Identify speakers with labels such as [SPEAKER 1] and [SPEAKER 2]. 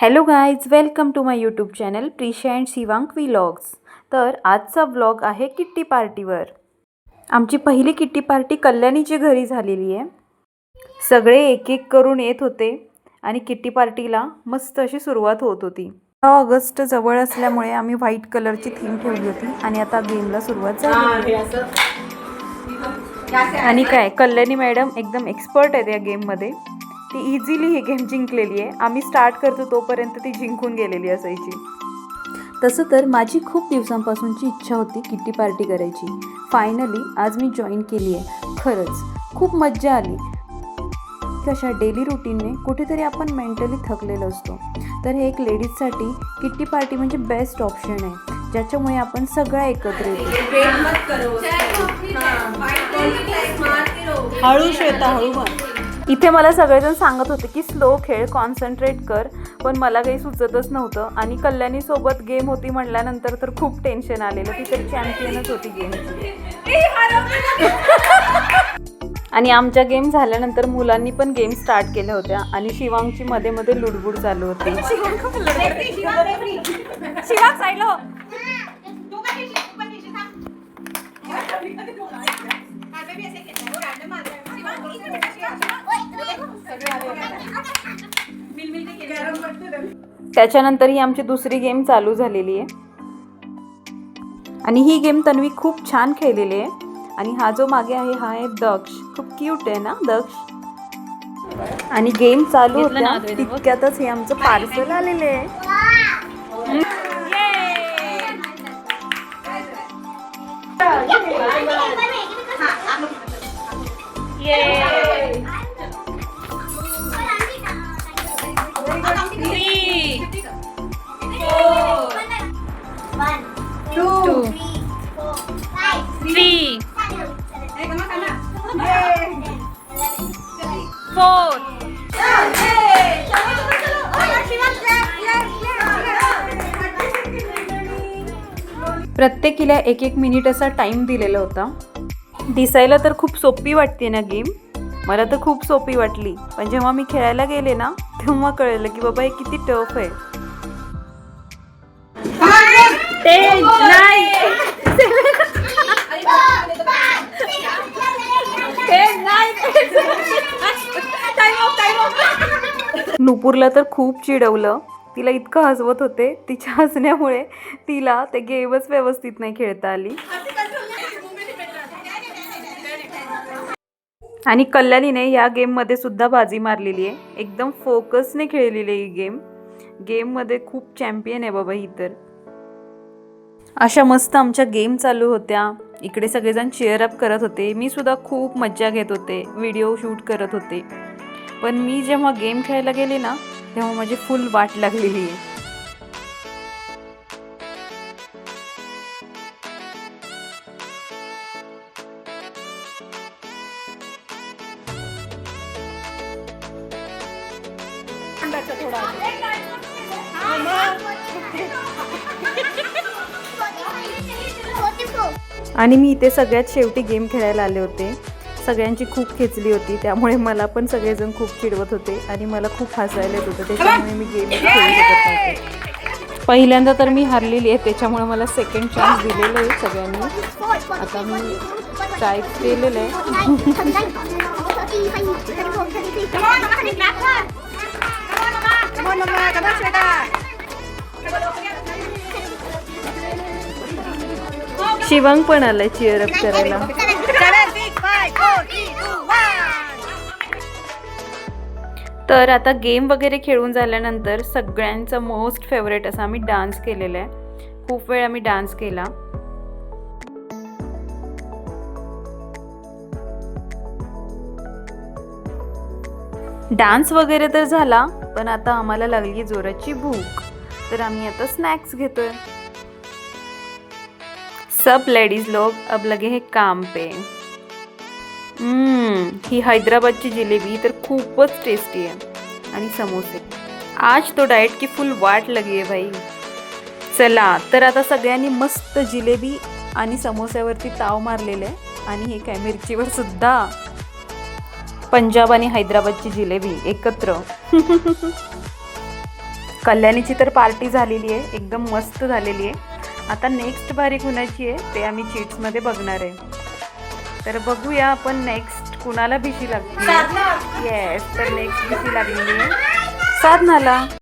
[SPEAKER 1] Hello guys welcome to my YouTube channel Prisha and Shivank vlogs तर आजचा vlog आहे kitty पार्टीवर आमची पहिली किट्टी पार्टी कल्याणीच्या घरी झालेली आहे. सगळे एक एक करून येत होते आणि किट्टी पार्टीला मस्त अशी सुरुवात होत होती. ऑगस्ट जवळ असल्यामुळे आम्ही व्हाईट कलरची थीम ठेवली होती आणि आता गेमला सुरुवात झाली आणि काय कल्याणी मॅडम एकदम एक्सपर्ट आहेत या गेममध्ये ती इझिली ही गेम जिंकलेली आहे. आम्ही स्टार्ट करतो तोपर्यंत ती जिंकून गेलेली असायची. तसं तर माझी खूप दिवसांपासूनची इच्छा होती किट्टी पार्टी करायची. फायनली आज मी जॉईन केली आहे. खरंच खूप मज्जा आली. कशा डेली रुटीनने कुठेतरी आपण मेंटली थकलेलो असतो. तर हे एक लेडीजसाठी किट्टी पार्टी म्हणजे बेस्ट ऑप्शन आहे. ज्याच्यामुळे आपण सगळ्या एकत्र येतो. हळू श्वेता हळू इथे मला सगळेजण सांगत होते की स्लो खेळ कॉन्सन्ट्रेट कर पण मला काही सुचतच नव्हतं. आणि कल्याणी सोबत गेम होती म्हटल्यानंतर तर खूप टेन्शन आलेलं. ती तर चॅम्पियनच होती गेमची आणि आमच्या गेम झाल्यानंतर मुलांनी पण गेम स्टार्ट केल्या होत्या. आणि शिवांगची मध्ये मध्ये लुडबुड चालू होती. त्याच्यानंतर ही आमची दुसरी गेम चालू झालेली आहे. आणि ही गेम तन्वी खूप छान खेळलेली आहे. आणि हा जो मागे आहे हा आहे दक्ष. खूप क्यूट आहे ना दक्ष? आणि गेम चालू होत्या. तितक्यातच हे आमचं पार्सल आलेले आहे.
[SPEAKER 2] Three, four,
[SPEAKER 1] प्रत्येकीला एक एक मिनिट असा टाइम दिलेला होता. दिसायला तर खूप सोपी वाटते ना गेम मला तर खूप सोपी वाटली. पण जेव्हा मी खेळायला गेले ना तेव्हा कळलं की बाबा हे किती टफ आहे.
[SPEAKER 2] Nine,
[SPEAKER 1] नुपूरला तर खूप चिडवलं. तिला इतकं हसवत होते तिच्या हसण्यामुळे तिला ते गेमच व्यवस्थित नाही खेळता आली. आणि कल्याणीने या गेममध्ये सुद्धा बाजी मारलेली आहे. एकदम फोकसने खेळलेली आहे ही गेम. गेममध्ये खूप चॅम्पियन आहे बाबा ही तर. अशा मस्त आमच्या गेम चालू होत्या. इकडे सगळेजण चेअर अप करत होते. मी सुद्धा खूप मज्जा घेत होते. व्हिडिओ शूट करत होते. पण मी जेव्हा गेम खेळायला गेले ना तेव्हा माझी फुल वाट लागलेली. आहे आणि मी इथे सगळ्यात शेवटी गेम खेळायला आले होते. सगळ्यांची खूप खेचली होती त्यामुळे मला पण सगळेजण खूप चिडवत होते आणि मला खूप हसायला येत होतं त्याच्यामुळे मी गेम खेळू शकत नव्हते. पहिल्यांदा तर मी हारलेली आहे त्याच्यामुळे मला सेकंड चान्स दिलेलं आहे सगळ्यांनी. आता मी ट्राय केलेलं आहे. शिवांग पण आलाय चिअर अप करायला. तर आता गेम वगैरे खेळून झाल्यानंतर सगळ्यांचा मोस्ट फेवरेट असा आम्ही डान्स केलेला आहे. खूप वेळ आम्ही डान्स केला. डान्स वगैरे तर झाला पण आता आम्हाला लागली जोराची भूक. तर आम्ही आता स्नॅक्स घेतोय. सब लेडीज लोग अब लगे हे काम पे. ही हैदराबादची जिलेबी तर खूपच टेस्टी आहे. आणि समोसे. आज तो डाएट की फुल वाट लगी आहे भाई. चला तर आता सगळ्यांनी मस्त जिलेबी आणि समोस्यावरती ताव मारलेले आहे. आणि हे काय मिरचीवर सुद्धा. पंजाब आणि हैदराबादची जिलेबी एकत्र. कल्याणीची तर पार्टी झालेली आहे. एकदम मस्त झालेली आहे. आता नेक्स्ट बारी कुणाची आहे ते आम्ही चिट्समध्ये बघणार आहे. तर बघूया आपण नेक्स्ट कुणाला भीशी लागते येस तर नेक्स्ट भीशी लागलेली आहे साधनाला.